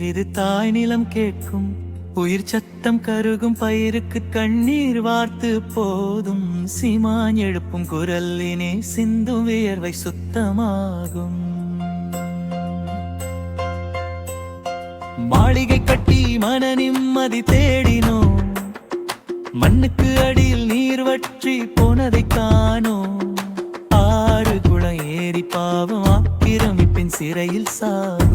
இது தாய் நிலம் கேட்கும். உயிர் சத்தம் கருகும் பயிருக்கு கண்ணீர் வார்த்து போதும். சீமான் எழுப்பும் குரலினே சிந்தும் வியர்வை சுத்தமாகும். மாளிகை கட்டி மன நிம்மதி தேடினோம். மண்ணுக்கு அடியில் நீர் வற்றி போனதை காணோம். ஆறு குளம் ஏறி பாவம் ஆக்கிரமிப்பின் சிறையில் சாகும்.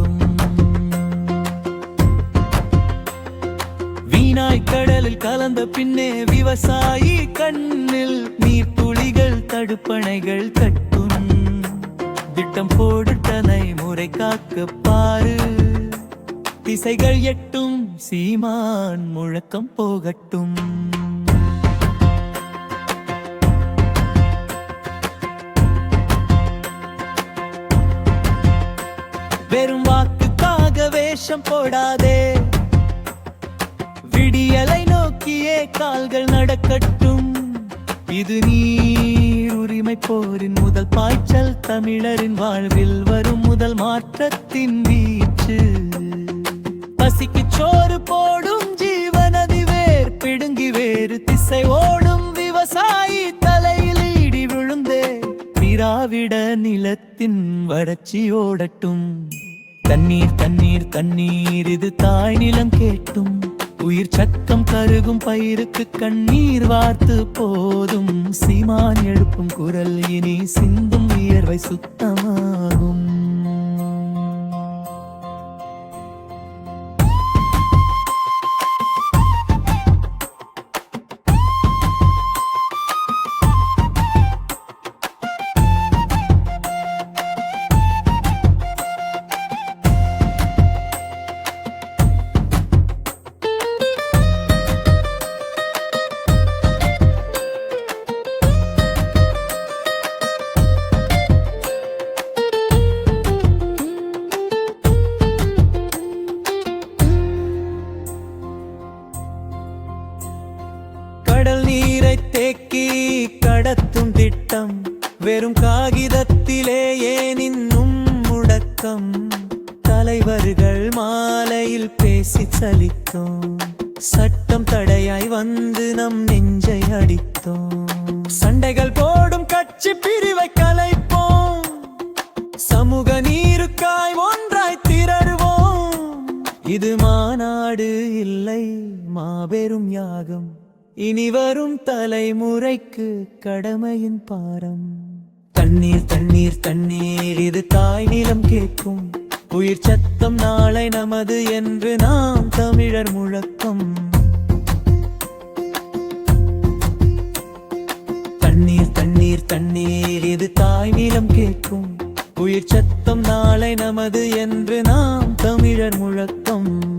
கலந்த பின்னே விவசாயி கண்ணில் நீர் துளிகள் தடுப்பணைகள் கட்டும். திட்டம் போடுட்டனை முறை காக்க பாரு. திசைகள் எட்டும் சீமான் முழக்கம் போகட்டும். வெறும் வாக்குக்காக வேஷம் போடாதே. விடியலை நோக்கியே கால்கள் நடக்கட்டும். இது நீர் உரிமை போரின் முதல் பாய்ச்சல். தமிழரின் வாழ்வில் வரும் முதல் மாற்றத்தின் வீச்சு. பசிக்கு சோறு போடும் ஜீவனதி வேர். பிடுங்கி வேறு திசை ஓடும் விவசாயி தலையில் இடி விழுந்தே. திராவிட நிலத்தின் வறட்சி ஓடட்டும். தண்ணீர் தண்ணீர் தண்ணீர் இது தாய் நிலம் கேட்டும். உயிர் சத்தம் கருகும் பயிருக்கு கண்ணீர் வார்த்து போதும். சீமான் எழுப்பும் குரல் இனி சிந்தும் வியர்வை சுத்தமா கடல் நீரை தேக்கி கடத்தும் திட்டம் வெறும் காகிதத்திலே ஏன் இன்னும் முடக்கம்? தலைவர்கள் மாலையில் பேசி சலித்தோம். சட்டம் தடையாய் வந்து நம் நெஞ்சை அடித்தோம். சண்டைகள் போடும் கட்சி பிரிவை கலைப்போம். சமூக நீருக்காய் ஒன்றாய் திரடுவோம். இது மாநாடு இல்லை மாபெரும் யாகம். இனி வரும் தலைமுறைக்கு கடமையின் பாரம். தண்ணீர் தண்ணீர் தண்ணீர் இது தாய் நிலம் கேட்கும். உயிர் சத்தம் நாளை நமது என்று நாம் தமிழர் முழக்கம். தண்ணீர் தண்ணீர் தண்ணீர் இது தாய் நிலம் கேட்கும். உயிர் சத்தம் நாளை நமது என்று நாம் தமிழர் முழக்கம்.